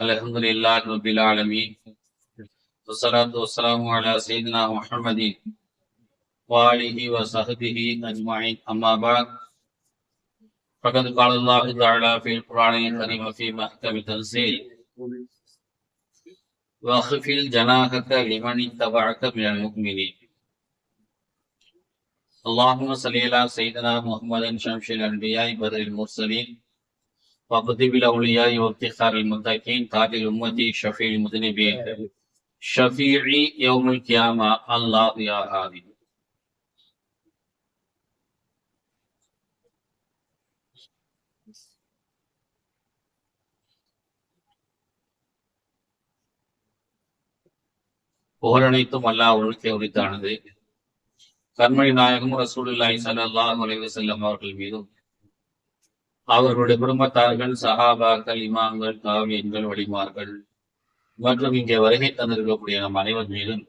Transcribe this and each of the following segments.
الحمد لله رب العالمين والصلاة والسلام على سيدنا محمد وآله وصحبه أجمعين أما بعد فقد قال الله تعالى في القرآن الكريم في محكم التنزيل واخفض جناحك لمن اتبعك من المؤمنين. اللهم صل على سيدنا محمد شمس الأنبياء بدر المرسلين وقطب الأولياء وافتخار المتقين تاج الأمة شفيع المذنبين شفيعي يوم القيامة الله يا هادي புகழனைத்தும் அல்லாஹ் ஒழுக்கை உரித்தானது கண்மணி நாயகம் ரசூலுல்லாஹி ஸல்லல்லாஹு அலைஹி வஸல்லம் அவர்கள் மீதும் அவர்களுடைய குடும்பத்தார்கள் சஹாபாக்கள் இமாம்கள் காவியன்கள் வழிமார்கள் மற்றும் இங்கே வருகை தந்திருக்கக்கூடிய நம் அனைவர் மீதும்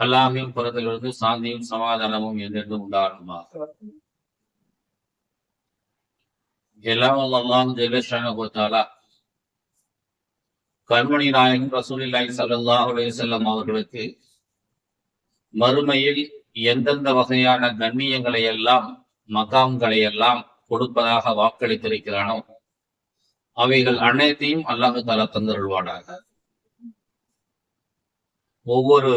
அல்லாமையும் புறத்திலிருந்து சாந்தியும் சமாதானமும் என்றென்றும் உண்டாகுமாக எல்லாம் அல்லாஹ் ஜெல்லஷானா கண்மணி நாயகன் ரசூலில்லாய் ஸல்லல்லாஹு செல்லம் அவர்களுக்கு மறுமையில் எந்தெந்த வகையான கண்ணியங்களை எல்லாம் மகாம்களை எல்லாம் கொடுப்பதாக வாக்களித்திருக்கிறானோ? அவைகள் அனைத்தையும் அல்லாஹு தாலா தந்தருள்வானாக. ஒவ்வொரு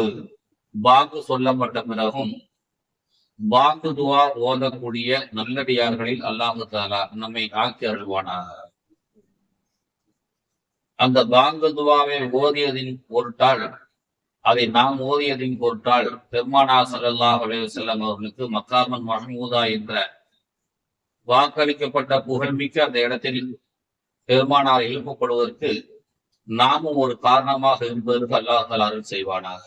பாக்கு சொல்லப்பட்ட பிறகும் பாக்கு துவா ஓதக்கூடிய நல்லடியார்களில் அல்லாஹு தாலா நம்மை ஆக்கி அருள்வானாக. அந்த பாங்கு துவாவை ஓதியதின் பொருட்டால் அதை நாம் ஓதியதின் பொருட்டால் பெருமானா சல்லாஹ் அலைவசல்லம் அவர்களுக்கு மக்காமன் மஹமூதா என்ற வாக்களிக்கப்பட்ட புகழ்மிக்க அந்த இடத்தில் பெருமானார் எழுப்பப்படுவதற்கு நாமும் ஒரு காரணமாக இருப்பதற்கு அல்லாஹால் அருள் செய்வானாக.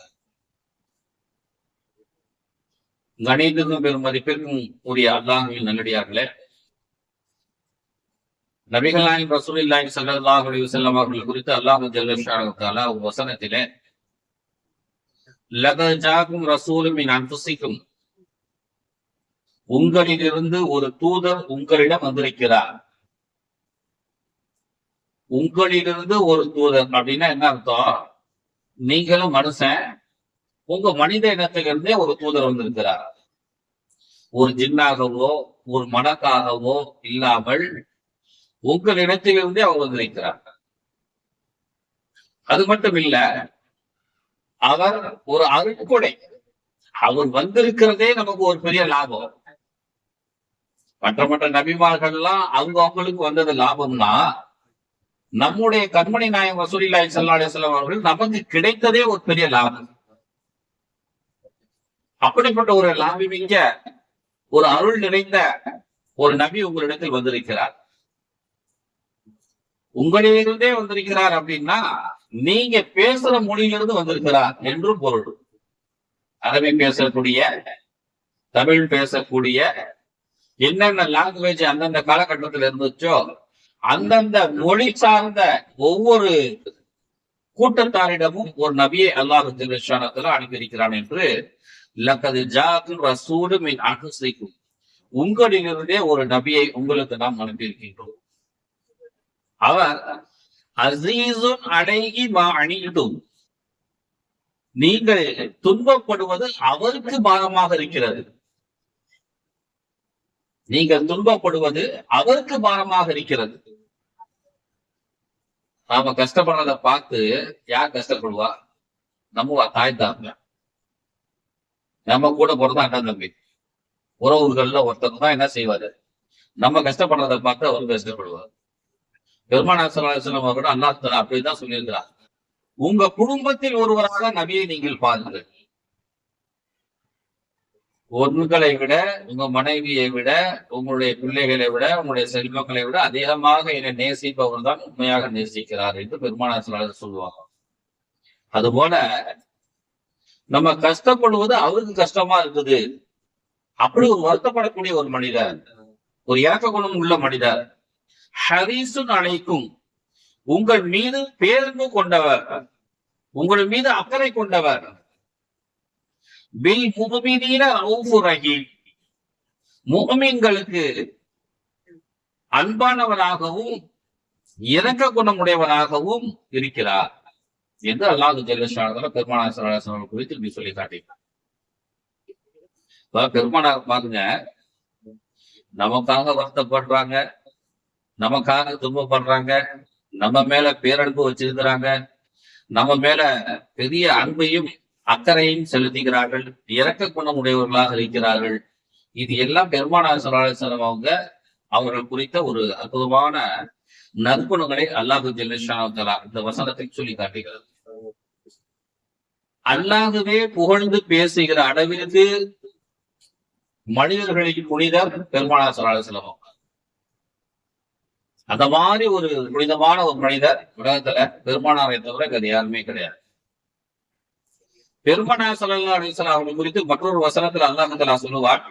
கணிதக்கும் பெருமதிப்பிற்கும் உரிய அல்லாஹின் நல்லடியார்களே நபிகள் நாயகம் ரசூலில்லாஹி ஸல்லல்லாஹு அலைஹி வஸல்லம் அவர்கள் குறித்து அல்லாஹ் ஜல்லஷானு வசனத்திலே லகத் ஜாகும் ரசூலும் மின் அன்ஃபுசிக்கும் உங்களிலிருந்து ஒரு தூதர் உங்களிடம் வந்திருக்கிறார். உங்களிலிருந்து ஒரு தூதர் அப்படின்னா என்ன அர்த்தம்? நீங்களும் மனுஷன். உங்க மனித இனத்திலிருந்தே ஒரு தூதர் வந்திருக்கிறார். ஒரு ஜின்னாகவோ ஒரு மனக்காகவோ இல்லாமல் உங்கள் இடத்திலிருந்தே அவர் வந்திருக்கிறார். அது மட்டும் இல்ல அவர் ஒரு அருட்கொடை. அவர் வந்திருக்கிறதே நமக்கு ஒரு பெரிய லாபம். மற்ற மற்ற நபிமார்கள்லாம் அவங்க அவங்களுக்கு வந்தது லாபம்னா நம்முடைய கண்மணி நாயம் வசூலில்லாய் சல்லா அலிஸ்லாம் அவர்கள் நமக்கு கிடைத்ததே ஒரு பெரிய லாபம். அப்படிப்பட்ட ஒரு லாபம் இங்க ஒரு அருள் நிறைந்த ஒரு நபி உங்களிடத்தில் வந்திருக்கிறார். உங்களிலிருந்தே வந்திருக்கிறார் அப்படின்னா நீங்க பேசுற மொழியிலிருந்து வந்திருக்கிறார் என்றும் பொருள். அரபி பேசக்கூடிய தமிழ் பேசக்கூடிய என்னென்ன லாங்குவேஜ் அந்தந்த காலகட்டத்தில் இருந்துச்சோ அந்தந்த மொழி சார்ந்த ஒவ்வொரு கூட்டத்தாரிடமும் ஒரு நபியை அல்லாஹு ஜிலஷானத்துல அனுப்பியிருக்கிறான் என்று லக்கது ஜாக்கு ரசூடு மின் அனுசைக்கும் உங்களிலிருந்தே ஒரு நபியை உங்களுக்கு நாம் அனுப்பியிருக்கின்றோம். அவர் அசீசும் அடங்கி மா அணியிடும். நீங்கள் துன்பப்படுவது அவருக்கு பாகமாக இருக்கிறது. நீங்கள் துன்பப்படுவது அவருக்கு பாரமாக இருக்கிறது. நாம கஷ்டப்படுறத பார்த்து யார் கஷ்டப்படுவா? நம்ம தாய் தாங்க நம்ம கூட போறது அண்ணன் தம்பி. உறவுகள்ல ஒருத்தர் தான் என்ன செய்வாரு? நம்ம கஷ்டப்படுறத பார்த்து அவர் கஷ்டப்படுவார். பெருமாநாசனம் கூட அல்லாஹ் அப்படிதான் சொல்லியிருக்கிறார். உங்க குடும்பத்தில் ஒருவராக நபியை நீங்கள் பாருங்கள். உங்களை விட உங்க மனைவியை விட உங்களுடைய பிள்ளைகளை விட உங்களுடைய செல்வங்களை விட அதிகமாக என்னை நேசிப்பவர் தான் உண்மையாக நேசிக்கிறார் என்று பெருமானாசலாளர் சொல்லுவாங்க. அதுபோல நம்ம கஷ்டப்படுவது அவருக்கு கஷ்டமா இருக்குது. அப்படி ஒரு வருத்தப்படக்கூடிய ஒரு மனிதர் ஒரு இறக்க குணம் உள்ள மனிதர் ஹரிசுன் அழைக்கும் உங்கள் மீது பேரன்பு கொண்டவர் உங்கள் மீது அக்கறை கொண்டவர் பில் ரவுஃபு ரஹீம் முகமீன்களுக்கு அன்பானவராகவும் இறக்க குணமுடையவனாகவும் இருக்கிறார் என்று அல்லாஹு ஜெல்லஷானதுல பெருமானாசன் குறித்து இப்படி சொல்லி காட்டினார் பெருமானா பெருமானார் பாருங்க நமக்காக வருத்தப்படுறாங்க நமக்காக துன்பப்படுறாங்க நம்ம மேல பேரன்பு வச்சிருக்கிறாங்க நம்ம மேல பெரிய அன்பையும் அக்கறையும் செலுத்துகிறார்கள் இறக்க குணம் உடையவர்களாக இருக்கிறார்கள். இது எல்லாம் பெருமானார் சலாஹம் அவங்க அவர்கள் குறித்த ஒரு அற்புதமான நற்குணங்களை அல்லாஹு ஜெல்லா இந்த வசனத்தை சொல்லி காட்டுகிறது. அல்லாகவே புகழ்ந்து பேசுகிற அளவிற்கு மனிதர்களின் புனிதர் பெருமானார் சலாஹம் அந்த மாதிரி ஒரு புனிதமான ஒரு மனிதர் உலகத்துல பெருமானாரை தவிர வேறு யாருமே கிடையாது. பெருமனா சல்லா அலிஸ்லாம் அவர்கள் குறித்து மற்றொரு வசனத்தில் அல்லாஹலா சொல்லுவார்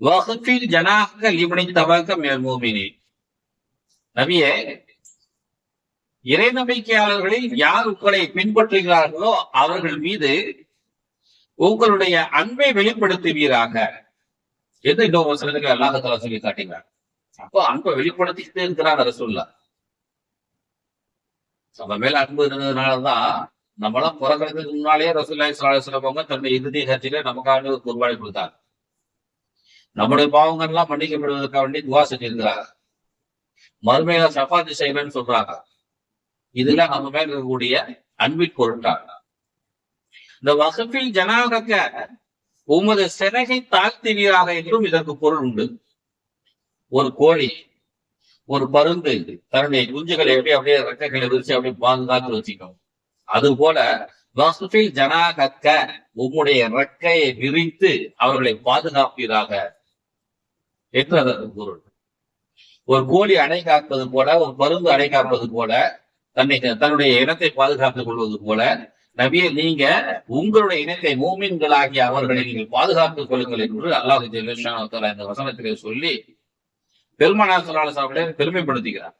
வகுப்பில் ஜனாக லிபனி தவக்க மேல்மூமினி நபியே இறை நம்பிக்கையாளர்களில் யார் உங்களை பின்பற்றுகிறார்களோ அவர்கள் மீது உங்களுடைய அன்பை வெளிப்படுத்துவீராக. என்று இன்னொரு வசனத்துக்கு அல்லாஹலா சொல்லி காட்டுகிறார் அப்போ அன்பை வெளிப்படுத்திக்கிட்டே இருக்கிறார் ரசூல்லா நம்ம மேல அன்பு இருந்ததுனாலதான் நம்மளாம் பிறக்கிறதுக்கு முன்னாலேயே ரசூல்லாய் சொல்லுவாங்க தன்னுடைய இறுதி ஹத்தில நமக்காக ஒரு கொடுத்தார் கொடுத்தாங்க. நம்முடைய பாவங்கள் எல்லாம் மன்னிக்கப்படுவதற்காக வேண்டி துவா செஞ்சிருக்கிறார் மறுமையில சஃபாத்தி செய்வேன்னு சொல்றாங்க. இதுல நம்ம மேல இருக்கக்கூடிய அன்பின் பொருட்டாங்க இந்த வகுப்பில் ஜனாகக்க உமது சிறகை தாழ்த்தினீராக என்றும் இதற்கு பொருள் உண்டு. ஒரு கோழி ஒரு பருந்து தன்னுடைய குஞ்சுகளை எப்படி அப்படியே ரெக்கைகளை விரிச்சு அப்படியே பாதுகாத்து வச்சுக்கணும். அது போல ஜனாகக்க உம்முடைய ரெக்கையை விரித்து அவர்களை பாதுகாப்பீராக என்று அதற்கு பொருள். ஒரு கோழி அணை காப்பது போல ஒரு பருந்து அணை காப்பது போல தன்னை தன்னுடைய இனத்தை பாதுகாத்துக் கொள்வது போல நபியை நீங்க உங்களுடைய இனத்தை மூமின்களாகிய அவர்களை நீங்கள் பாதுகாத்துக் கொள்ளுங்கள் என்று அல்லாஹு இந்த வசனத்திலே சொல்லி பெருமானார் சொல்லால பெருமைப்படுத்துகிறார்.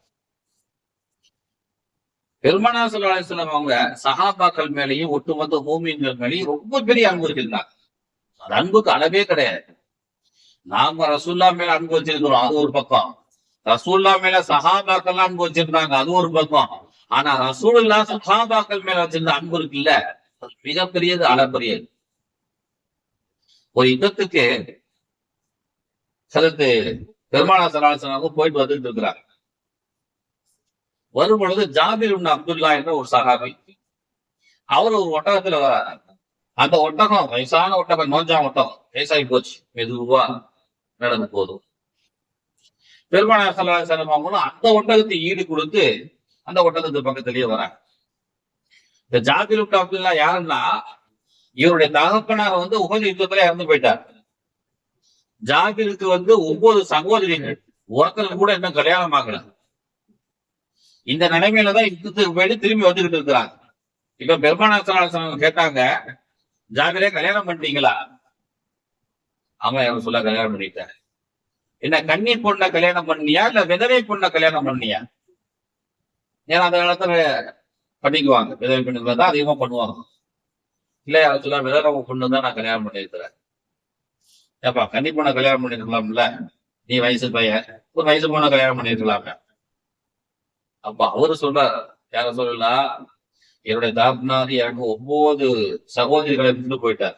பெருமைப்படுத்துகிறார் பெருமானார் அவங்க சகாபாக்கள் மேலேயும் ஒட்டுமொத்த ஹோமியங்கள் மேலேயும் ரொம்ப பெரிய அன்பு வச்சிருந்தாங்க. அது அன்புக்கு அளவே கிடையாது. நாம ரசூல்லா மேல அன்பு வச்சிருக்கிறோம் அது ஒரு பக்கம். ரசூல்லா மேல சகாபாக்கள் அன்பு வச்சிருந்தாங்க அது ஒரு பக்கம். ஆனா ரசூல்லா சஹாபாக்கள் மேல வச்சிருந்த அன்பு இருக்குல்ல மிகப்பெரியது அளப்பெரியது. ஒரு யுத்தத்துக்கு சிலத்து பெருமானா சலாசனாக போயிட்டு வந்துட்டு இருக்கிறாங்க. வரும் பொழுது ஜாபிர் அப்துல்லா என்ற ஒரு சகாபி. அவர் ஒரு ஒட்டகத்துல வராரு அந்த ஒட்டகம் வயசான ஒட்டகம் நோஞ்சா ஒட்டகம் வயசாகி போச்சு. மெதுவா நடந்து போதும் பெருமானார் சலாசனம் அவங்களும் அந்த ஒட்டகத்தை ஈடு கொடுத்து அந்த ஒட்டகத்து பக்கத்திலேயே வராங்க. இந்த ஜாபிர் அப்துல்லா யாருன்னா இவருடைய தகப்பனார் வந்து உகந்த யுத்தத்துல இறந்து போயிட்டார். ஜாபிருக்கு வந்து ஒன்பது சகோதரிகள். ஒருத்தர் கூட இன்னும் கல்யாணம் ஆகல. இந்த நிலைமையில தான் யுத்தத்துக்கு போயிட்டு திரும்பி வந்துகிட்டு இருக்கிறாங்க. இப்ப பெருமானாசனம் கேட்டாங்க ஜாபிரே கல்யாணம் பண்ணிட்டீங்களா? ஆமா யாரும் சொல்ல கல்யாணம் பண்ணிட்டேன் என்ன கண்ணீர் பொண்ண கல்யாணம் பண்ணியா இல்ல விதவை பொண்ண கல்யாணம் பண்ணியா? ஏன்னா அந்த காலத்துல பண்ணிக்குவாங்க. விதவை பெண்ணுகளை தான் அதிகமா பண்ணுவாங்க. இல்ல யாரும் சொல்ல விதவை பொண்ணு தான் நான் கல்யாணம் பண்ணியிருக்கிறேன். ஏப்பா கன்னி பொண்ண கல்யாணம் பண்ணிருக்கலாம்ல நீ வயசு பையன் ஒரு வயசு பொண்ண கல்யாணம் பண்ணிருக்கலாமே அப்ப அவரு சொல்றாரு யார சொல்லலா? என்னுடைய தாப்னார் எனக்கு ஒன்பது சகோதரிகளை விட்டு போயிட்டார்.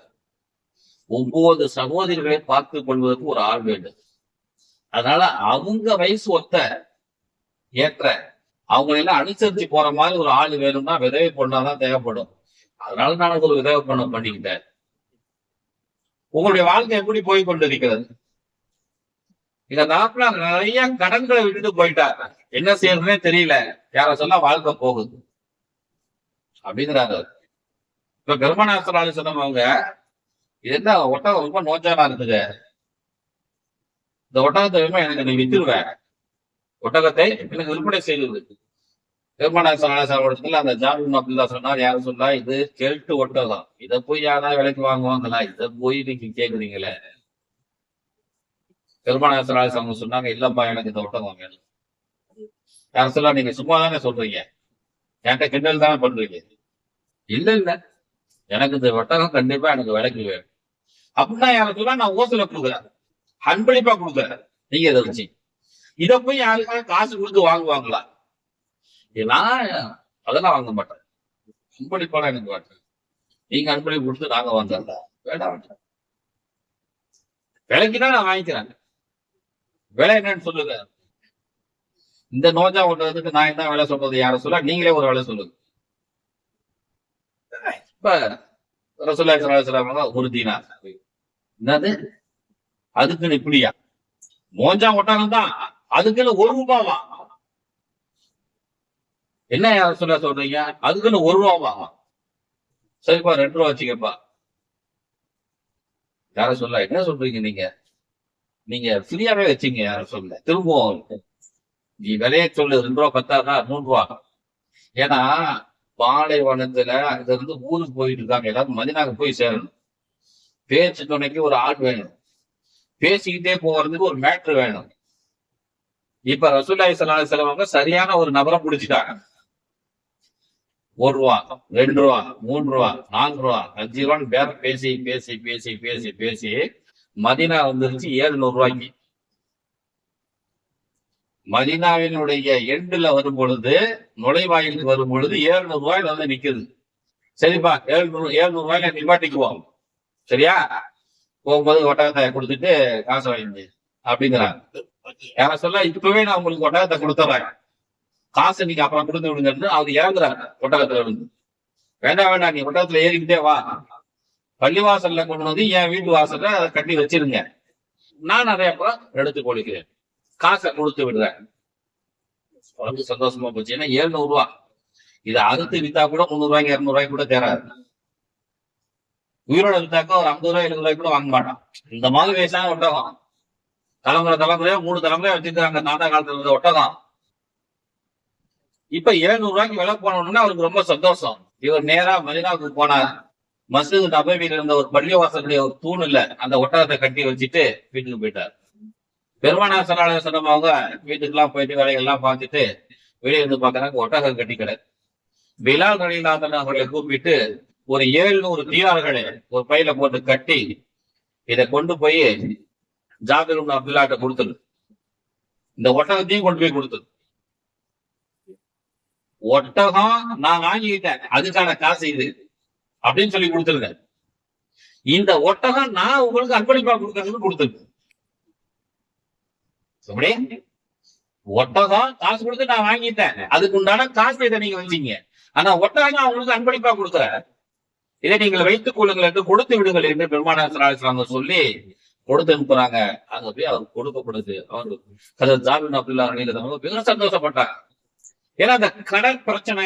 ஒன்பது சகோதரிகளை பார்த்து கொள்வதற்கு ஒரு ஆள் வேண்டும். அதனால அவங்க வயசு ஒத்த ஏற்ற அவங்களெல்லாம் அனுசரிச்சு போற மாதிரி ஒரு ஆள் வேணும்னா விதவை பொண்ணாதான் தேவைப்படும். அதனால நான் ஒரு விதவை பொண்ணை பண்ணிக்கிட்டேன். உங்களுடைய வாழ்க்கை எப்படி போய் கொண்டிருக்கிறது? இந்த நாட்டுல நிறைய கடன்களை விட்டுட்டு போயிட்டார் என்ன செய்யறதுனே தெரியல. யார சொல்ல வாழ்க்கை போகுது. அப்படிங்கிறாங்க இப்ப பெருமநாசனாலு சொன்னவங்க இது என்ன ஒட்டகம் ரொம்ப நோச்சானா இருக்குது இந்த ஒட்டகத்தை எனக்கு நீ வித்துருவேன் ஒட்டகத்தை எனக்கு விற்பனை செய்து பெருமானாசனால அந்த ஜாமீன் அப்துல்லா சொன்னார் யாரும் சொன்னா இது கெல்ட்டு ஒட்டகம். இதை போய் யாரா விலைக்கு வாங்குவாங்களா? இதை போய் நீங்க கேக்குறீங்களே. திருமணத்தினால அவங்க சொன்னாங்க இல்லப்பா எனக்கு இந்த ஒட்டகம் வேணும். யாரும் சொல்ல நீங்க சும்மா தானே சொல்றீங்க? என்கிட்ட கிண்டல் தானே பண்றீங்க? இல்ல இல்ல. எனக்கு இந்த ஒட்டகம் கண்டிப்பா எனக்கு விலைக்கு வேணும். அப்படின்னா யாரும் சொன்னா நான் ஓசல கொடுக்குறேன். அன்பளிப்பா கொடுக்குறேன். நீங்க இதை வச்சு. இதை போய் யாருக்காக காசு கொடுத்து வாங்குவாங்களா? நான் அதெல்லாம் வாங்க மாட்டேன். அன்பளிப்பாலாம் எனக்கு மாட்டேன் நீங்க அன்பளிப்பு கொடுத்து நாங்க வாங்கல வேண்டாம் வேண்டாம். விலைக்கு தான் நான் வாங்கிக்கிறேன். விலை என்னன்னு சொல்லுங்க. இந்த நோஜா ஓட்டுறதுக்கு நான் என்ன வேலை சொல்றது? யார சொல்ல? நீங்களே ஒரு வேலை சொல்லுங்க. இப்ப ரசூல்லா ஸல்லல்லாஹு அலைஹி வஸல்லம் ஒரு தீனார். என்னது? அதுக்குன்னு இப்படியா? மோஞ்சா ஒட்டாங்க தான் அதுக்குன்னு ஒரு ரூபாவா என்ன யார சொல்ல சொல்றீங்க? அதுக்குன்னு ஒரு ரூபாவா சரிப்பா ரெண்டு ரூபா வச்சுக்கப்பா. யார சொல்ல? என்ன சொல்றீங்க நீங்க? நீங்க ஃப்ரீயாவே வச்சீங்க யார சொல்ல திரும்பவும் நீ விலையை சொல்லு ரெண்டு ரூபா பத்தாதா மூணு ரூபா. ஏன்னா பாலைவனத்துல இது வந்து ஊருக்கு போயிட்டு இருக்காங்க. எல்லாரும் மதினாக்கு போய் சேரணும். பேச்சு துணைக்கு ஒரு ஆள் வேணும். பேசிக்கிட்டே போறதுக்கு ஒரு மேட்ரு வேணும். இப்ப ரசூல்லாய் சலாஹ் செலவங்க சரியான ஒரு நபரை பிடிச்சிட்டாங்க. ஒரு ரூபா ரெண்டு ரூபா மூணு ரூபா நாலு ரூபா அஞ்சு ரூபான்னு பேர பேசி பேசி பேசி பேசி பேசி மதினா வந்துருச்சு ஏழுநூறு ரூபாய்க்கு மதினாவினுடைய எண்டுல வரும் பொழுது நுழைவாயிலுக்கு வரும் பொழுது ஏழுநூறு ரூபாயில வந்து நிக்குது. சரிப்பா ஏழுநூறு ஏழுநூறு ரூபாயில நிப்பாட்டிக்குவோம். சரியா? போகும்போது ஒட்டகத்தை கொடுத்துட்டு காசு வாங்கிடு அப்படிங்கிறாங்க. யார சொல்ல இப்பவே நான் உங்களுக்கு ஒட்டகத்தை கொடுத்துறேன். காசு நீங்க அப்புறம் கொடுத்து விடுங்கன்னு அவர் இறங்குறாங்க ஒட்டகத்துல இருந்து. வேண்டாம் வேண்டாம் நீ ஒட்டகத்துல ஏறிக்கிட்டே வா. பள்ளிவாசல்ல கொண்டு வந்து என் வீட்டு வாசல்ல அதை கட்டி வச்சிருங்க. நான் நிறைய அப்புறம் எடுத்து கொடுக்கிறேன். காசை கொடுத்து விடுறேன். சந்தோஷமா போச்சு. ஏன்னா ஏழுநூறு ரூபா. இதை அறுத்து வித்தா கூட முந்நூறு ரூபாய்க்கு இருநூறு ரூபாய்க்கு கூட தேராது. உயிரோட வித்தாக்கா ஒரு ஐம்பது ரூபாய் எழுபது ரூபாய்க்கு கூட வாங்க மாட்டான். இந்த மாதிரி வயசான ஒட்டகம். தலைமுறை தலைமுறையா மூணு தலைமுறையா வச்சிருக்காங்க தாத்தா காலத்துல இருந்த ஒட்டகம். இப்ப எழுநூறு ரூபாய்க்கு விலை போனோம்னா அவருக்கு ரொம்ப சந்தோஷம். இவர் நேரா மதினாவுக்கு போனார். மசூத் நபவியில இருந்த ஒரு பள்ளிவாசலுடைய ஒரு தூண் இல்ல அந்த ஒட்டகத்தை கட்டி வச்சுட்டு வீட்டுக்கு போயிட்டார். பெருமானா சலால சொன்ன அவங்க வீட்டுக்கெல்லாம் போயிட்டு வேலையெல்லாம் பார்த்துட்டு வெளியே இருந்து பாக்குறாங்க ஒட்டகம் கட்டி கிடக்கு பிலால் ரலிநாதன் அவர்களை கூப்பிட்டு ஒரு ஏழுநூறு தீனார்களை ஒரு பையில போட்டு கட்டி இதை கொண்டு போய் ஜாபிர் அப்துல்லாட்ட கொடுத்தது. இந்த ஒட்டகத்தையும் கொண்டு போய் கொடுத்தது. ஒட்டகம் நான் வாங்கிக்கிட்டேன். அதுக்கான காசு இது. அப்படின்னு சொல்லி கொடுத்துருங்க. இந்த ஒட்டகம் நான் உங்களுக்கு அர்ப்பணிப்பா கொடுக்கறதுன்னு கொடுத்துருக்கு ஒட்டகம் காசு கொடுத்து நான் வாங்கிட்டேன். அதுக்கு உண்டான காசு இதை நீங்க வச்சீங்க ஆனா ஒட்டகம் நான் உங்களுக்கு அன்பளிப்பா கொடுக்குறேன். இதை நீங்கள் வைத்துக் கொள்ளுங்கள் என்று கொடுத்து விடுங்கள் என்று பெருமானார் சொல்லி கொடுத்து அனுப்புறாங்க. அங்க போய் அவர் கொடுக்கப்படுது. அவர் கதர் ஜாபின் அப்துல்லா அணிகிறவங்க மிக சந்தோஷப்பட்டாங்க ஏன்னா அந்த கடன் பிரச்சனை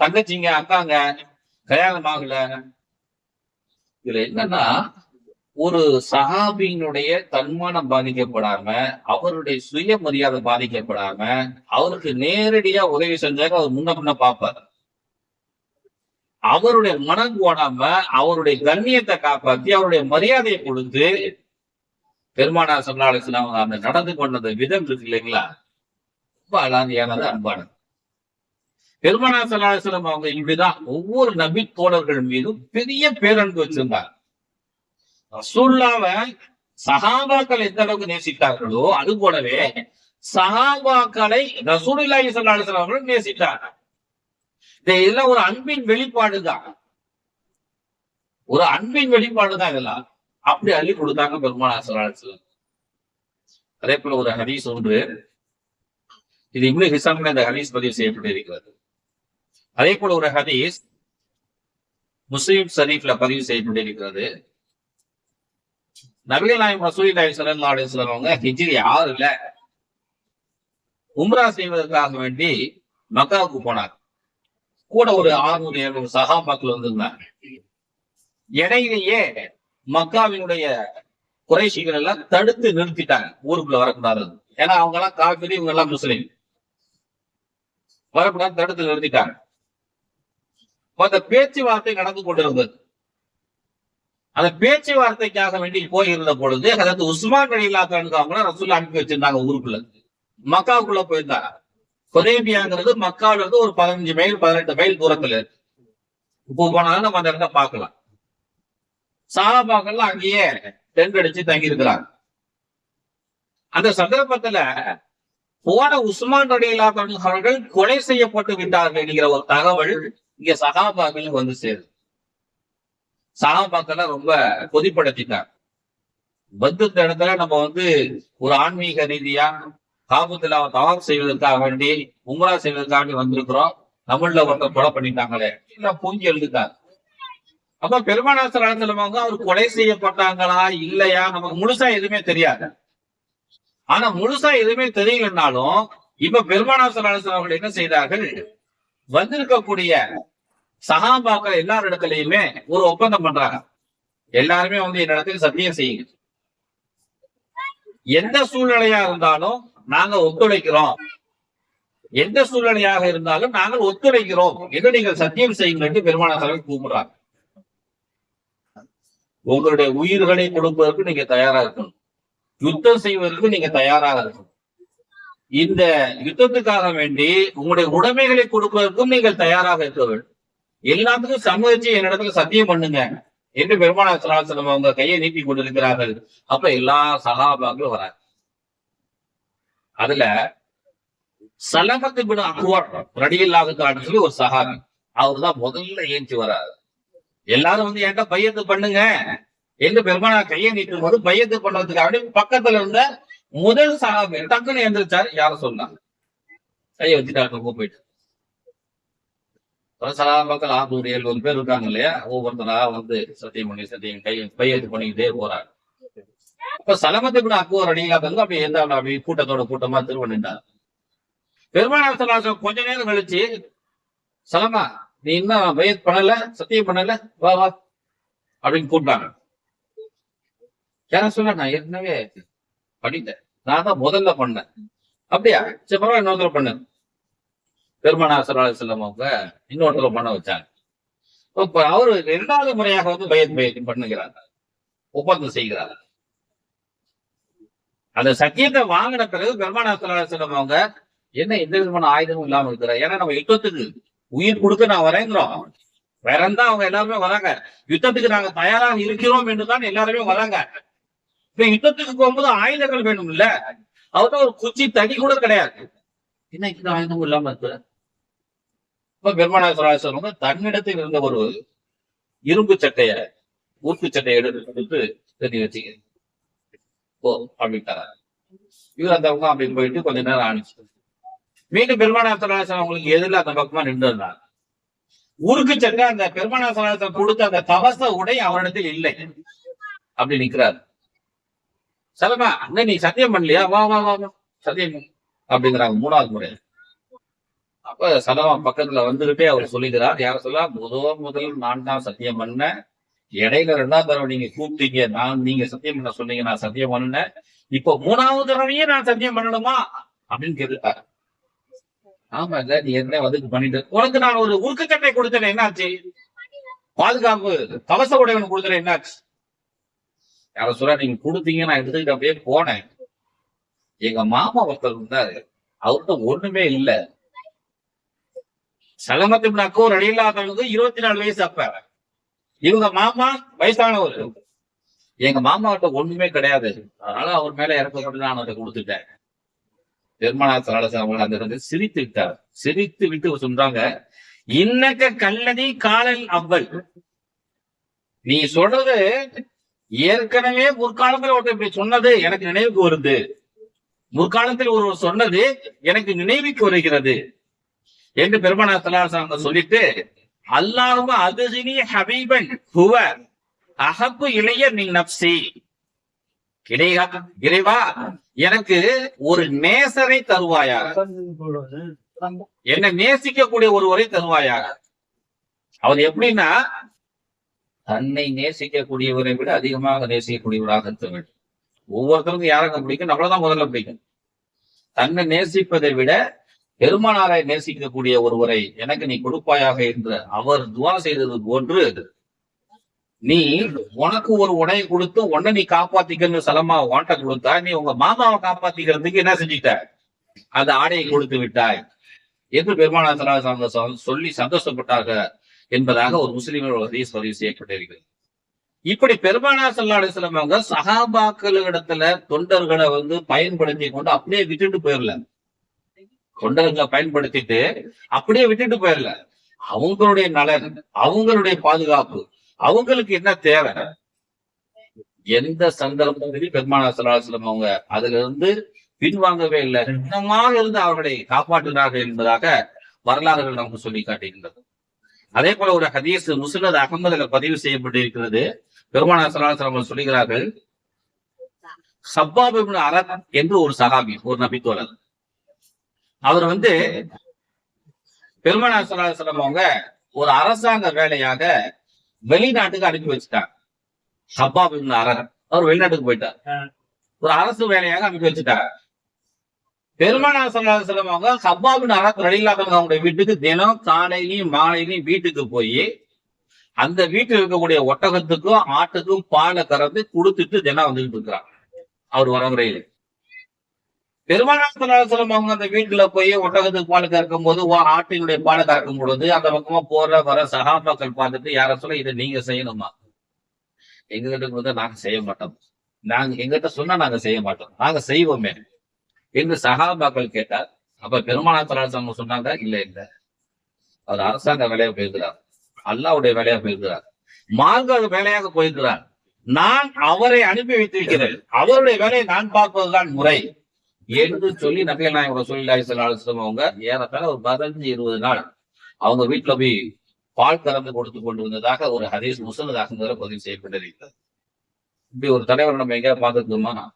தங்கச்சிங்க அக்காங்க கல்யாணம் ஆகல இதுல என்னன்னா ஒரு சஹாபியினுடைய தன்மானம் பாதிக்கப்படாம அவருடைய சுயமரியாதை பாதிக்கப்படாம அவருக்கு நேரடியா உதவி செஞ்சாங்க அவர் முன்ன பின்ன பார்ப்பார். அவருடைய மனம் கோணாம அவருடைய கண்ணியத்தை காப்பாத்தி அவருடைய மரியாதையை கொடுத்து பெருமானார் சல்லாஹ் அவங்க அந்த நடந்து கொண்டது விதம் இருக்கு இல்லைங்களா? ரொம்ப அலாதியானது அன்பானது. பெருமனா சலாசலம் அவங்க இப்படிதான் ஒவ்வொரு நபி தோழர்கள் மீதும் பெரிய பேரன்பு வச்சிருந்தாங்க. ரசூல்லாவ சஹாபாக்கள் எந்த அளவுக்கு நேசித்தார்களோ அது போலவே சஹாபாக்களை ரசூலுல்லாஹி ஸல்லல்லாஹு அலைஹி அவர்கள் நேசித்தார் இதெல்லாம் ஒரு அன்பின் வெளிப்பாடுதான். ஒரு அன்பின் வெளிப்பாடுதான் இதெல்லாம். அப்படி அள்ளி கொடுத்தாங்க பெருமானா ஸல்லல்லாஹு அதே போல ஒரு ஹரீஸ் ஒன்று. இது இப்னு ஹிசாமில் இந்த ஹரீஸ் பதிவு செய்யப்பட்டிருக்கிறது. அதே போல ஒரு ஹதீஸ் முஸ்லீம் ஷரீஃப்ல பதிவு செய்யப்பட்டிருக்கிறது நபிகள் நாயம் ரசூலில்லாஹி ஸல்லல்லாஹு அலைஹி அவங்க ஹிஜ்ரி ஆறுல உம்ரா செய்வதற்காக வேண்டி மக்காவுக்கு போனார் கூட ஒரு ஆறுநூறு எழுநூறு சகாபாக்கள் வந்திருந்தாங்க. இடையிலேயே மக்காவினுடைய குறைஷிகள் எல்லாம் தடுத்து நிறுத்திட்டாங்க. ஊருக்குள்ள வரக்கூடாது ஏன்னா அவங்க எல்லாம் காவிரி இவங்க எல்லாம் முஸ்லீம். வரக்கூடாது தடுத்து நிறுத்திட்டாங்க. அந்த பேச்சுவார்த்தை நடந்து கொண்டிருந்தது. அந்த பேச்சுவார்த்தைக்காக வேண்டி போயிருந்த பொழுது அதாவது உஸ்மான் அலி இல்லாத்தானுக்கு அவங்க ரசூல்லா அனுப்பி வச்சிருந்தாங்க ஊருக்குள்ள. மக்காவுக்குள்ள போயிருந்தாங்க. ஹுதேபியாங்கிறது மக்கால இருந்து ஒரு பதினஞ்சு மைல் பதினெட்டு மைல் தூரத்துல இருக்கு. இப்போ போனாலும் நம்ம அந்த இடத்த பார்க்கலாம். சாபாக்கள்லாம் அங்கேயே டென்ட் அடிச்சு தங்கி இருக்கிறாங்க அந்த சந்தர்ப்பத்துல போன உஸ்மான் ரலியல்லா அவர்கள் கொலை செய்யப்பட்டு விட்டார்கள் என்கிற ஒரு தகவல் இங்க சகாபாக்களுக்கு வந்து சேருது. சகாபாக்களை ரொம்ப பொதிப்படுத்திட்டாங்க வந்து இடத்துல நம்ம வந்து ஒரு ஆன்மீக ரீதியா காபத்துல தவாப் செய்வதற்காக வேண்டி உம்ரா செய்வதற்காக வேண்டி வந்திருக்கிறோம். தமிழ்ல ஒருத்தர் கொலை பண்ணிட்டாங்களே. இல்ல பூஞ்சி எழுதுட்டாங்க. அப்ப பெருமானாசர் சொல்லுவாங்க அவர் கொலை செய்யப்பட்டாங்களா இல்லையா? நமக்கு முழுசா எதுவுமே தெரியாது. ஆனா முழுசா எதுவுமே தெரியலனாலும் இப்ப பெருமானாசர் அவர்கள் என்ன செய்தார்கள்? வந்திருக்கக்கூடிய சகாபாக்கள் எல்லார் இடத்துலயுமே ஒரு ஒப்பந்தம் பண்றாங்க. எல்லாருமே வந்து இந்த இடத்துக்கு சத்தியம் செய்யுங்க. எந்த சூழ்நிலையா இருந்தாலும் நாங்க ஒத்துழைக்கிறோம். எந்த சூழ்நிலையாக இருந்தாலும் நாங்கள் ஒத்துழைக்கிறோம் என்று நீங்கள் சத்தியம் செய்யுங்கள் என்று பெருமானாசர்கள் கூப்பிடுறாங்க உங்களுடைய உயிர்களை கொடுப்பதற்கு நீங்க தயாரா இருக்கணும். யுத்தம் செய்வதற்கு நீங்க தயாராக இருக்கணும். இந்த யுத்தத்துக்காக வேண்டி உங்களுடைய உடைமைகளை கொடுப்பதற்கும் நீங்கள் தயாராக இருக்க வேண்டும். எல்லாத்துக்கும் சம்மதிச்சு என்னிடத்துல சத்தியம் பண்ணுங்க என்று பெருமான அவங்க கையை நீட்டி கொண்டிருக்கிறார்கள். அப்ப எல்லா சகாபாக்களும் வராங்க. அதுல சலகத்து பின் அக்வார் ரடியில்லாத சொல்லி ஒரு சகாபி அவர் தான் முதல்ல ஏஞ்சி வராரு. எல்லாரும் வந்து என்கிட்ட பையத்து பண்ணுங்க என்று பெருமானா கையை நீட்டும் போது பையத்து பண்றதுக்காக பக்கத்துல இருந்த முதல் சகாபி டக்குன்னு எந்திரிச்சாரு யார சொன்னாங்க. கையை வச்சுட்டாங்க போயிட்டு. சகாபாக்கள் ஆறுநூறு எழுபது பேர் இருக்காங்க இல்லையா? ஒவ்வொருத்தரா வந்து சத்தியம் பண்ணி சத்தியம் கை கையெழுத்து பண்ணிக்கிட்டே போறாங்க. இப்ப சலமத்தை கூட அக்குவர் அடியில்லாத வந்து அப்படி எந்த அப்படி கூட்டத்தோட கூட்டமா திருவண்ணார் பெருமானார் சலாசம் கொஞ்ச நேரம் கழிச்சு சலமா நீ இன்னும் வயது பண்ணல சத்தியம் பண்ணல? வா வா. அப்படின்னு கூப்பிட்டாங்க. யாரும் சொல்ல நான் ஏற்கனவே பண்ணிட்டேன் நான் தான் முதல்ல பண்ணேன். அப்படியா? சரி பரவாயில்ல இன்னொருத்தர பண்ணேன் பெருமானார் சலாஹ் செல்லம் அவங்க இன்னொருத்தர பண்ண வச்சாங்க. இப்ப அவரு இரண்டாவது முறையாக வந்து பயத் பயத்து பண்ணுகிறாங்க. ஒப்பந்தம் செய்கிறாங்க. அந்த சத்தியத்தை வாங்கின பிறகு பெருமானார் சலாஹ் செல்லம் அவங்க என்ன எந்த விதமான ஆயுதமும் இல்லாம இருக்கிற ஏன்னா நம்ம யுத்தத்துக்கு உயிர் கொடுக்க நான் வரேங்கிறோம். வேற அவங்க எல்லாருமே வராங்க. யுத்தத்துக்கு நாங்க தயாராக இருக்கிறோம் என்றுதான் எல்லாருமே வராங்க. இப்ப யுத்தத்துக்கு போகும்போது ஆயுதங்கள் வேணும் இல்ல அவர்கிட்ட ஒரு குச்சி தடி கூட கிடையாது. என்ன இந்த ஆயுதம் இல்லாம இருக்கு? இப்ப பெருமானார் சொல்லுவாங்க தன்னிடத்தில் இருந்த ஒரு இரும்பு சட்டைய ஊர்ப்பு சட்டையை எடுத்து தெரிஞ்சு வச்சுக்க ஓ அப்படின்ட்டாங்க இவர் அந்த பக்கம் அப்படி போயிட்டு கொஞ்ச நேரம் ஆணிச்சு மீண்டும் பெருமானார் அவங்களுக்கு எதிரில் அந்த பக்கமா நின்று இருந்தார் ஊருக்கு சட்டை அந்த பெருமானார் கொடுத்த அந்த கவச உடை அவரிடத்தில் இல்லை. அப்படி நிக்கிறாரு சலமா அங்க நீ சத்தியம் பண்ணலையா? வா வா வா வா. சத்தியம் அப்படிங்கிறாங்க மூணாவது முறை. அப்ப சலமா பக்கத்துல வந்துகிட்டே அவர் சொல்லிக்கிறார். யார சொல்ல? முதல் முதல் நான் தான் சத்தியம் பண்ணேன். இடையில ரெண்டாவது தடவை நீங்க கூப்பிட்டீங்க நான் நீங்க சத்தியம் பண்ண சொன்னீங்க நான் சத்தியம் பண்ணேன். இப்போ மூணாவது தடவையே நான் சத்தியம் பண்ணணுமா? அப்படின்னு கேட்டுட்டாரு. ஆமா இல்ல நீ என்ன வதுக்கு பண்ணிட்டு? உனக்கு நான் ஒரு உருக்குச்சட்டை கொடுத்தேன் என்னாச்சு? பாதுகாப்பு கவச உடையவன் கொடுத்தேன் என்னாச்சு? யார சொல்ல நீங்க கொடுத்தீங்க நான் எடுத்துக்கிட்டு அப்படியே போனேன். எங்க மாமா ஒருத்தர் இருந்தாரு. அவர்கிட்ட ஒண்ணுமே இல்ல. சலமத்து அக்கோர் அடியில்லாதவங்க இருபத்தி நாலு வயசு அப்ப. இவங்க மாமா வயசானவர். எங்க மாமாவிட்ட ஒண்ணுமே கிடையாது. அதனால அவர் மேல இறக்கப்பட்டு நான் அதை கொடுத்துட்டேன். பெருமானார் சரளசாமி அந்த இடத்துல சிரித்து விட்டார். சிரித்து விட்டு சொல்றாங்க இன்னக்க கல்லதி காலல் அவ்வல். நீ சொல்றது ஏற்கனவே முற்காலத்துல ஒருத்தர் இப்படி சொன்னது எனக்கு நினைவுக்கு வருது. முற்காலத்தில் ஒருவர் சொன்னது எனக்கு நினைவுக்கு வருகிறது. என்று பெருமனா சொல்லிட்டு அல்லாஹும் அதுசினி ஹபீபன் ஹுவ அகப்பு இளைய நீ நப்சி இறைவா இறைவா எனக்கு ஒரு நேசரை தருவாயாக என்னை நேசிக்கக்கூடிய ஒருவரை தருவாயாக அவர் எப்படின்னா தன்னை நேசிக்கக்கூடியவரை விட அதிகமாக நேசிக்கக்கூடியவராக இருக்க வேண்டும். ஒவ்வொருத்தருக்கும் யாராக பிடிக்கும்? நம்மளதான் முதல்ல பிடிக்கும். தன்னை நேசிப்பதை விட பெருமானாரை நேசிக்கக்கூடிய ஒருவரை எனக்கு நீ கொடுப்பாயாக என்று அவர் துவா செய்தது போன்று நீ உனக்கு ஒரு உடையை கொடுத்து உன்னை நீ காப்பாத்திக்கன்னு சலமா வாண்ட கொடுத்தா நீ உங்க மாமாவை காப்பாத்திக்கிறதுக்கு என்ன செஞ்சுட்ட? அந்த ஆடையை கொடுத்து விட்டாய் என்று பெருமானார் ஸல்லல்லாஹு சொல்லி சந்தோஷப்பட்டார்கள். என்பதாக ஒரு முஸ்லிம்கள் ஒரு ஹதீஸ் பதிவு செய்யப்பட்டிருக்கிறது. இப்படி பெருமானா சல்லா அலிஸ்லாம் அவங்க சகாபாக்களிடத்துல தொண்டர்களை வந்து பயன்படுத்தி கொண்டு அப்படியே விட்டுட்டு போயிடல தொண்டர்களை பயன்படுத்திட்டு அப்படியே விட்டுட்டு போயிடல அவங்களுடைய நலன் அவங்களுடைய பாதுகாப்பு அவங்களுக்கு என்ன தேவை? எந்த சந்தர்ப்பத்திலும் பெருமானா சலாஹலம் அவங்க அதுல இருந்து பின்வாங்கவே இல்லை. இன்னமாக இருந்து அவர்களை காப்பாற்றினார்கள் என்பதாக வரலாறுகள் நமக்கு சொல்லி காட்டுகின்றது. அதே போல ஒரு ஹதீஸ் முஸ்லத் அகமதுல பதிவு செய்யப்பட்டிருக்கிறது. பெருமானா சலாஹலம் அவர்கள் சொல்லுகிறார்கள் சப்பாப் அரத் என்று ஒரு சகாபி ஒரு நபித்தோழர். அவர் வந்து பெருமானா சலாஹலம் அவங்க ஒரு அரசாங்க வேலையாக வெளிநாட்டுக்கு அனுப்பி வச்சுட்டாங்க. சப்பாப் அரத் அவர் வெளிநாட்டுக்கு போயிட்டார். ஒரு அரசு வேலையாக அனுப்பி வச்சுட்டார் பெருமானா சல்லாஹலம் அவங்க ஹப்பாபின் அரத் ரலில்லாஹு அவங்களுடைய வீட்டுக்கு தினம் காலையிலையும் மாலையிலையும் வீட்டுக்கு போய் அந்த வீட்டில் இருக்கக்கூடிய ஒட்டகத்துக்கும் ஆட்டுக்கும் பாலை கறந்து கொடுத்துட்டு தினம் வந்துகிட்டு இருக்கிறாங்க அவர் வரமுறையில் பெருமானா சல்லாஹலம் அவங்க அந்த வீட்டுல போய் ஒட்டகத்துக்கு பால் கறக்கும் போது ஆட்டினுடைய பாலை கறக்கும் பொழுது அந்த பக்கமா போற வர சகாபாக்கள் பார்த்துட்டு யார சொல்ல இதை நீங்க செய்யணுமா? எங்க கிட்ட கொடுத்தா நாங்க செய்ய மாட்டோம். நாங்க எங்கிட்ட சொன்னா நாங்க செய்ய மாட்டோம். நாங்க செய்வோமே. என்று சகாபாக்கள் கேட்டார். அப்ப பெருமானா தலாசம் சொன்னாங்க இல்ல இல்ல. அவர் அரசாங்க வேலையா போயிருக்கிறார். அல்லாவுடைய வேலையா போயிருக்கிறார். மார்க்க வேலையாக போயிருக்கிறார். நான் அவரை அனுப்பி வைத்திருக்கிறேன். அவருடைய வேலையை நான் பார்ப்பதுதான் முறை. என்று சொல்லி நபிகள் நாயகம் சொல்லி சொல்லாசம் அவங்க ஏறத்தாழ ஒரு பதினஞ்சு இருபது நாள் அவங்க வீட்டுல போய் பால் கறந்து கொடுத்து கொண்டு வந்ததாக ஒரு ஹதீஸ் முசனதாக பதிவு செய்யப்பட்டிருக்கிறது. இப்படி ஒரு தலைவர் நம்ம எங்கேயாவது பார்த்துருக்கோமா?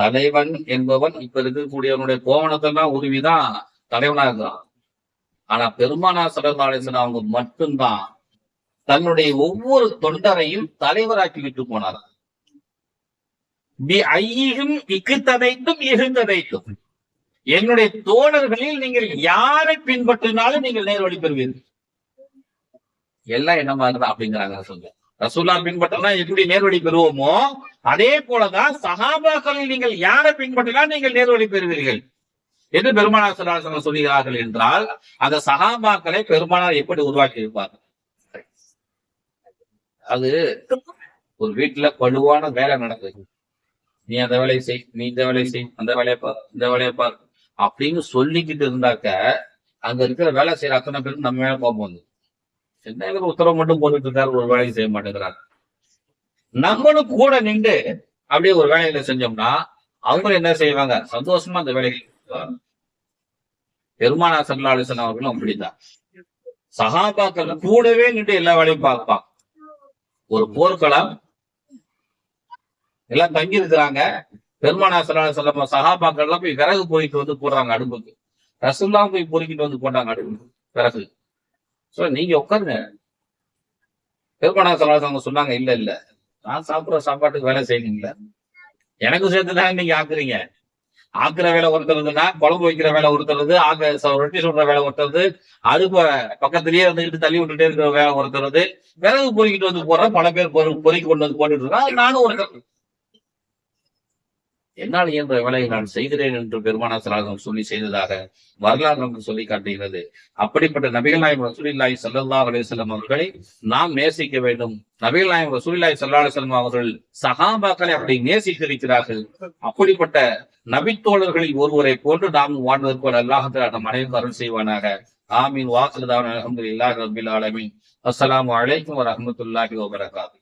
தலைவன் என்பவன் இப்ப இருக்கக்கூடியவனுடைய கோவணத்தெல்லாம் உருவிதான் தலைவனா இருக்கிறான். ஆனா பெருமானா சரதாலேசன் அவங்க மட்டும்தான் தன்னுடைய ஒவ்வொரு தொண்டரையும் தலைவராக்கி விட்டு போனார். பி ஐயும் இக்குத்ததைத்தும் இகுந்ததைத்தும் என்னுடைய தோழர்களில் நீங்கள் யாரை பின்பற்றினாலும் நீங்கள் நேர்வழி பெறுவீர்கள். எல்லாம் என்ன மாதிரி அப்படிங்கிறாங்க சொல்லுங்க. ரசூல்லா பின்பற்றினா எப்படி நேர்வழி பெறுவோமோ அதே போலதான் சகாபாக்களில் நீங்கள் யாரை பின்பற்றினால் நீங்கள் நேர்வழி பெறுவீர்கள். என்று பெருமானார் சலாசனம் சொல்லுகிறார்கள் என்றால் அந்த சகாபாக்களை பெருமானார் எப்படி உருவாக்கி இருப்பார் அது ஒரு வீட்டுல பழுவான வேலை நடக்குது. நீ அந்த வேலையை செய் நீ இந்த வேலையை செய் அந்த வேலையை பார் இந்த வேலையை பார் அப்படின்னு சொல்லிக்கிட்டு இருந்தாக்க அங்க இருக்கிற வேலை செய்யற அத்தனை பேரும் நம்ம மேல கோபம் வந்து என்ன உத்தரவு மட்டும் போட்டுட்டு இருக்காரு ஒரு வேலையை செய்ய மாட்டேங்கிறார். நம்மளும் கூட நின்று அப்படியே ஒரு வேலையில செஞ்சோம்னா அவங்களும் என்ன செய்வாங்க? சந்தோஷமா அந்த வேலையை பெருமானா சல்லாலிசன் அவர்களும் அப்படிதான் சகாபாக்கள் கூடவே நின்று எல்லா வேலையும் பார்ப்பான் ஒரு போர்க்களம் எல்லாம் தங்கி இருக்கிறாங்க பெருமானா சல்லாலி சொல்ல சகாபாக்கள் எல்லாம் போய் விறகு பொறிக்கிட்டு வந்து போடுறாங்க அடுப்புக்கு. ரசல்லாம் போய் பொறுக்கிட்டு வந்து போட்டாங்க அடுப்புக்கு விறகு. சோ நீங்க உட்காருங்க பெருமானா அவங்க சொன்னாங்க இல்ல இல்ல. நான் சாப்பிடுற சாப்பாட்டுக்கு வேலை செய்யணுங்கள எனக்கு சேர்த்துதான் நீங்க ஆக்குறீங்க. ஆக்குற வேலை ஒருத்தருதுன்னா குழம்பு வைக்கிற வேலை ஒருத்தருது ஆக்க ரொட்டி சுடுற வேலை ஒருத்தருது அது பக்கத்திலேயே இருந்துகிட்டு தள்ளி விட்டுட்டே இருக்கிற வேலை ஒருத்தருது விறகு பொறிக்கிட்டு வந்து போற பல பேர் பொறு பொறுக்கி கொண்டு வந்து போட்டுட்டு இருக்கா நானும் ஒருத்தர் என்னால் இயன்ற வேலையை நான் செய்கிறேன் என்று பெருமானா சலாசம் சொல்லி செய்ததாக வரலாறு நமக்கு சொல்லி காட்டுகிறது. அப்படிப்பட்ட நபிகள் நாயகம் ரசூலில்லாஹி ஸல்லல்லாஹு அலைஹி அவர்களை நாம் நேசிக்க வேண்டும். நபிகள் நாயம் ரசூலில்லாஹி ஸல்லல்லாஹு அலைஹி அவர்கள் சகாபாக்களை அப்படி நேசித்திருக்கிறார்கள். அப்படிப்பட்ட நபித்தோழர்களில் ஒருவரை போன்று நாம் வாழ்வதற்கு அல்லாஹத்தில் நம் அனைவரும் அருள் செய்வானாக. ஆமீன். வாக்குதான் இல்லாஹ் ரபில் ஆலமின். அஸ்லாம் அலைக்கும் வரமத்துல்லாஹி வபரகாத்துஹு